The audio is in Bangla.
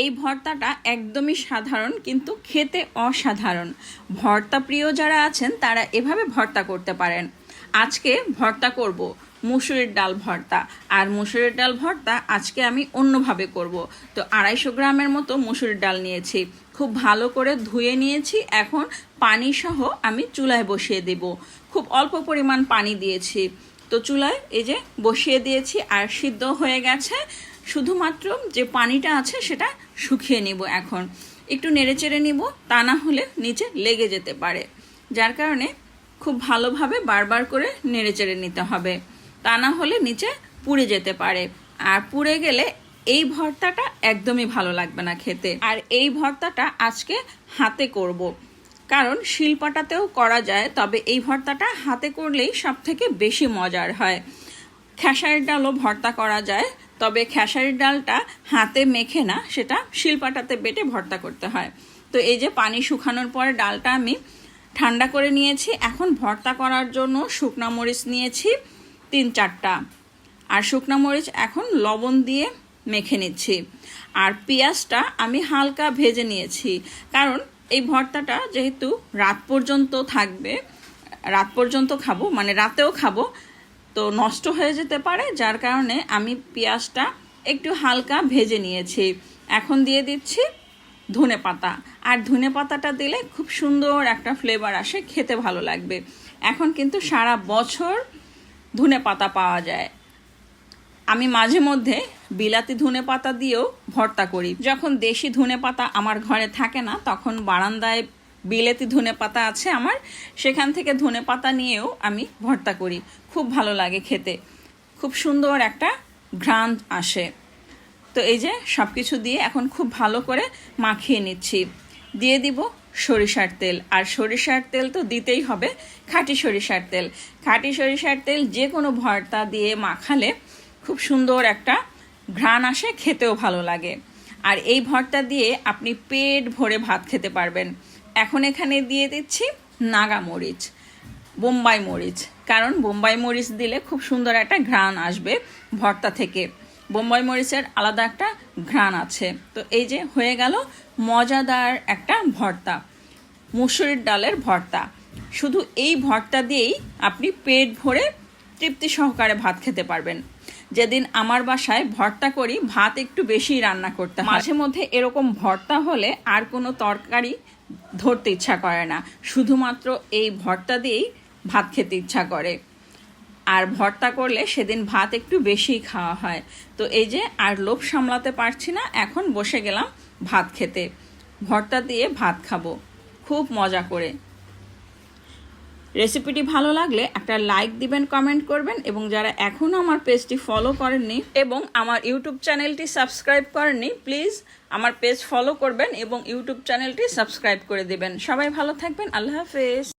এই ভর্তাটা একদমই সাধারণ, কিন্তু খেতে অসাধারণ। ভর্তা প্রিয় যারা আছেন, তারা এভাবে ভর্তা করতে পারেন। আজকে ভর্তা করব, মুসুরির ডাল ভর্তা। আর মুসুরির ডাল ভর্তা আজকে আমি অন্যভাবে করব। তো আড়াইশো গ্রামের মতো মুসুরির ডাল নিয়েছি। খুব ভালো করে ধুয়ে নিয়েছি। এখন পানি সহ আমি চুলায় বসিয়ে দেব। খুব অল্প পরিমাণ পানি দিয়েছি। তো চুলায় এই যে বসিয়ে দিয়েছি, আর সিদ্ধ হয়ে গেছে। শুধুমাত্র যে পানিটা আছে সেটা শুকিয়ে নিব এখন। একটু নেড়েচেড়ে নিব, তা না হলে নিচে লেগে যেতে পারে। যার কারণে খুব ভালোভাবে বারবার করে নেড়েচেড়ে নিতে হবে। তা না হলে নিচে পুড়ে যেতে পারে। আর পুড়ে গেলে এই ভর্তাটা একদমই ভালো লাগবে না খেতে। আর এই ভর্তাটা আজকে হাতে করব। কারণ শিলপাটাতেও করা যায়, তবে এই ভর্তাটা হাতে করলেই সব থেকে বেশি মজার হয়। খেসারের ডালও ভর্তা করা যায় তবে খেসারির ডালটা হাতে মেখে না, সেটা শিলপাটাতে বেটে ভর্তা করতে হয়। তো এই যে পানি শুকানোর পরে ডালটা আমি ঠান্ডা করে নিয়েছি। এখন ভর্তা করার জন্য শুকনা মরিচ নিয়েছি, তিন চারটা। আর শুকনা মরিচ এখন লবণ দিয়ে মেখে নিচ্ছি। আর পেঁয়াজটা আমি হালকা ভেজে নিয়েছি। কারণ এই ভর্তাটা যেহেতু রাত পর্যন্ত থাকবে, রাত পর্যন্ত খাব মানে রাতেও খাব তো নষ্ট হয়ে যেতে পারে, যার কারণে আমি পেঁয়াজটা একটু হালকা ভেজে নিয়েছি। এখন দিয়ে দিচ্ছি ধনে পাতা। আর ধনে পাতাটা দিলে খুব সুন্দর একটা ফ্লেভার আসে, খেতে ভালো লাগবে। এখন কিন্তু সারা বছর ধনে পাতা পাওয়া যায়। আমি মাঝে মধ্যে বিলাতি ধনে পাতা দিয়েও ভর্তা করি। যখন দেশি ধনে পাতা আমার ঘরে থাকে না, তখন বারান্দায় বিলেতি ধনে পাতা আছে আমার, সেখান থেকে ধনে পাতা নিয়েও আমি ভর্তা করি। খুব ভালো লাগে খেতে। খুব সুন্দর একটা ঘ্রাণ আসে। তো এই যে সব কিছু দিয়ে এখন খুব ভালো করে মাখিয়ে নিচ্ছি। দিয়ে দিব সরিষার তেল। আর সরিষার তেল তো দিতেই হবে, খাঁটি সরিষার তেল। খাঁটি সরিষার তেল যে কোনো ভর্তা দিয়ে মাখালে খুব সুন্দর একটা ঘ্রাণ আসে, খেতেও ভালো লাগে। আর এই ভর্তা দিয়ে আপনি পেট ভরে ভাত খেতে পারবেন। এখন এখানে দিয়ে দিচ্ছি নাগা মরিচ, বোম্বাই মরিচ। কারণ বোম্বাই মরিচ দিলে খুব সুন্দর একটা ঘ্রাণ আসবে ভর্তা থেকে। বোম্বাই মরিচের আলাদা একটা ঘ্রাণ আছে। তো এই যে হয়ে গেল মজাদার একটা ভর্তা, মুসুরির ডালের ভর্তা। শুধু এই ভর্তা দিয়েই আপনি পেট ভরে তৃপ্তি সহকারে ভাত খেতে পারবেন। যেদিন আমার বাসায় ভর্তা করি, ভাত একটু বেশি রান্না করতে মাঝে মধ্যে এরকম ভর্তা হলে আর কোনো তরকারি ধরতে ইচ্ছা করে না। শুধুমাত্র এই ভর্তা দিয়েই ভাত খেতে ইচ্ছা করে। আর ভর্তা করলে সেদিন ভাত একটু বেশি খাওয়া হয়। তো এই যে, আর লোভ সামলাতে পারছি না, এখন বসে গেলাম ভাত খেতে। ভর্তা দিয়ে ভাত খাব। খুব মজা করে। রেসিপিটি ভালো লাগলে একটা লাইক দিবেন, কমেন্ট করবেন এবং যারা এখনও আমার পেজটি ফলো করেননি এবং আমার ইউটিউব চ্যানেলটি সাবস্ক্রাইব করেননি, প্লিজ আমার পেজ ফলো করবেন এবং ইউটিউব চ্যানেলটি সাবস্ক্রাইব করে দেবেন। সবাই ভালো থাকবেন, আল্লাহ হাফেজ।